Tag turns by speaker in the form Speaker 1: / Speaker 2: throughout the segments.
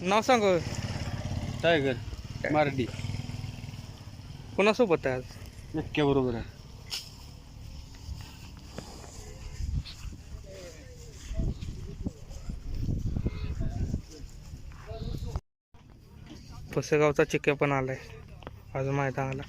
Speaker 1: नाव सांग?
Speaker 2: टायगर मारडी.
Speaker 1: कोणासोबत आहे आज?
Speaker 2: इतक्या बरोबर आहे.
Speaker 1: पुसेगावचा चिक्या पण आलाय. आज मैदानाला.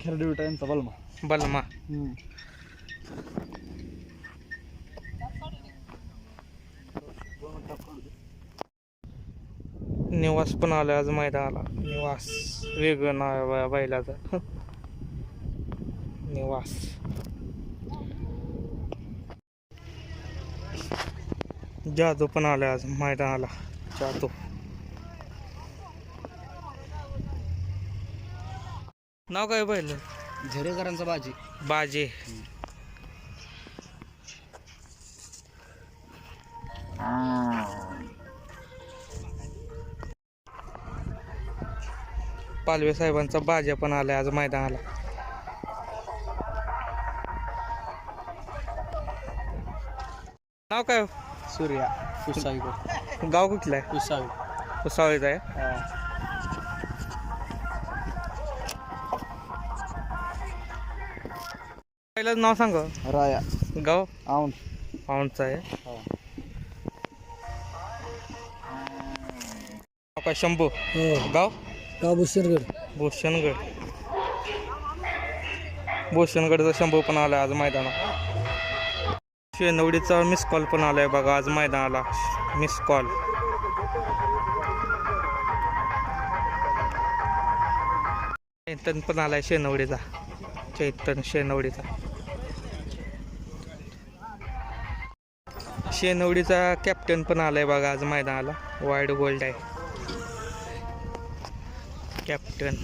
Speaker 2: खेरडे विटा यांचा बलमा.
Speaker 1: बलमा. निवास पण आलाय आज मैदानाला. निवास. वेगळं नाव आहे बैलाचं. निवास. जादू पण आलाय आज मैदानाला. जादू. नाव काय बैल
Speaker 2: झरेकरांचा बाजी.
Speaker 1: बाजे. पालवे साहेबांचा बाजा पण आलाय आज मैदानाला. नाव काय हो?
Speaker 2: सूर्या कुसावी.
Speaker 1: गाव कुठलं आहे?
Speaker 2: कुसावी.
Speaker 1: उसावळीचं आहे. पहिलं नाव सांग.
Speaker 2: राया.
Speaker 1: गाव?
Speaker 2: औंध
Speaker 1: औंधचं आहे.
Speaker 2: हो.
Speaker 1: नाव काय? शंभू. गाव?
Speaker 2: गाव भूषणगड
Speaker 1: भूषणगड भूषणगडचा शंभू पण आलाय आज मैदानात. शेनवडीचा मिस कॉल पण आलाय बघा आज मैदानाला. मिस कॉल पण आलाय शेनवडीचा चैतन शेनवडीचा. शेनवडीचा कॅप्टन पण आलाय बघा आज मैदानाला. वाईड गोल्ड आहे. कॅप्टन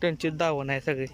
Speaker 1: त्यांची दावण आहे सगळी.